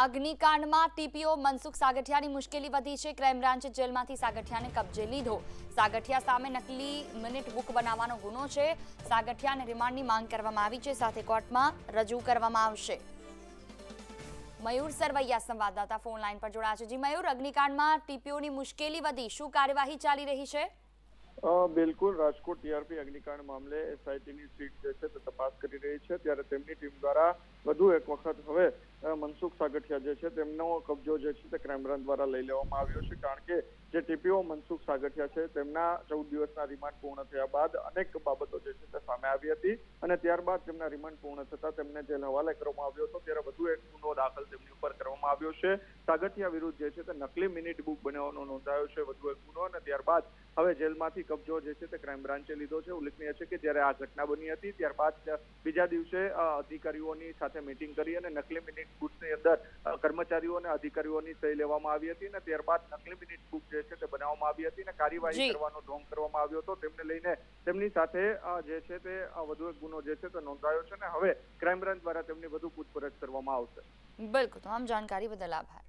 અગ્નિકાંડમાં TPO Mansukh સાગઠિયાની મુશ્કેલી વધી છે. ક્રાઇમ બ્રાન્ચે જેલમાંથી સાગઠિયાને કબજે લીધો. સાગઠિયા સામે નકલી મિનિટ બુક બનાવવાનો ગુનો છે. સાગઠિયાને રિમાન્ડની માંગ કરવામાં આવી છે. સાથે કોર્ટમાં રજૂ કરવામાં આવશે. મયુર સરવૈયા સંવાદદાતા ફોન લાઈન પર જોડાયા છે. જી, મયુર, અગ્નિકાંડમાં ટીપીઓની મુશ્કેલી વધી. શું કાર્યવાહી ચાલી રહી છે? બિલકુલ. રાજકોટ ટીઆરપી અગ્નિકાંડ મામલે એસઆઈટીની સીટ જે છે તે તપાસ કરી રહી છે. ત્યારે તેમની ટીમ દ્વારા વધુ એક વખત હવે મનસુખ સાગઠિયા જે છે તેમનો કબજો જે છે તે ક્રાઇમ દ્વારા લઈ લેવામાં આવ્યો છે. કારણ કે જે ટીપીઓ મનસુખ સાગઠિયા છે તેમના ચૌદ દિવસના રિમાન્ડ પૂર્ણ થયા બાદ અનેક બાબતો જે છે તે સામે આવી હતી અને ત્યારબાદ તેમના રિમાન્ડ પૂર્ણ થતા તેમને જેલ હવાલે કરવામાં આવ્યો હતો. ત્યારે વધુ એક ગુનો દાખલ તેમની ઉપર કરવામાં આવ્યો છે. સાગઠિયા વિરુદ્ધ જે છે તે નકલી મિનિટ બુક બનાવવાનો નોંધાયો છે. વધુ એક ગુનો અને ત્યારબાદ હવે જેલમાંથી કબજો જે છે તે ક્રાઇમ બ્રાન્ચે લીધો છે. ઉલ્લેખનીય છે કે જ્યારે આ ઘટના બની હતી ત્યારબાદ બીજા દિવસે અધિકારીઓની સાથે મિટિંગ કરી અને નકલી મિનિટ બુકની અંદર કર્મચારીઓ અને અધિકારીઓની સહી લેવામાં આવી હતી અને ત્યારબાદ નકલી મિનિટ બુક જે છે તે બનાવવામાં આવી હતી અને કાર્યવાહી કરવાનો ઢોંગ કરવામાં આવ્યો હતો. તેમને લઈને તેમની સાથે જે છે તે વધુ એક ગુનો જે છે તે નોંધાયો છે અને હવે ક્રાઇમ બ્રાન્ચ દ્વારા તેમની વધુ પૂછપરછ કરવામાં આવશે. બિલકુલ તમામ જાણકારી બદલ આભાર.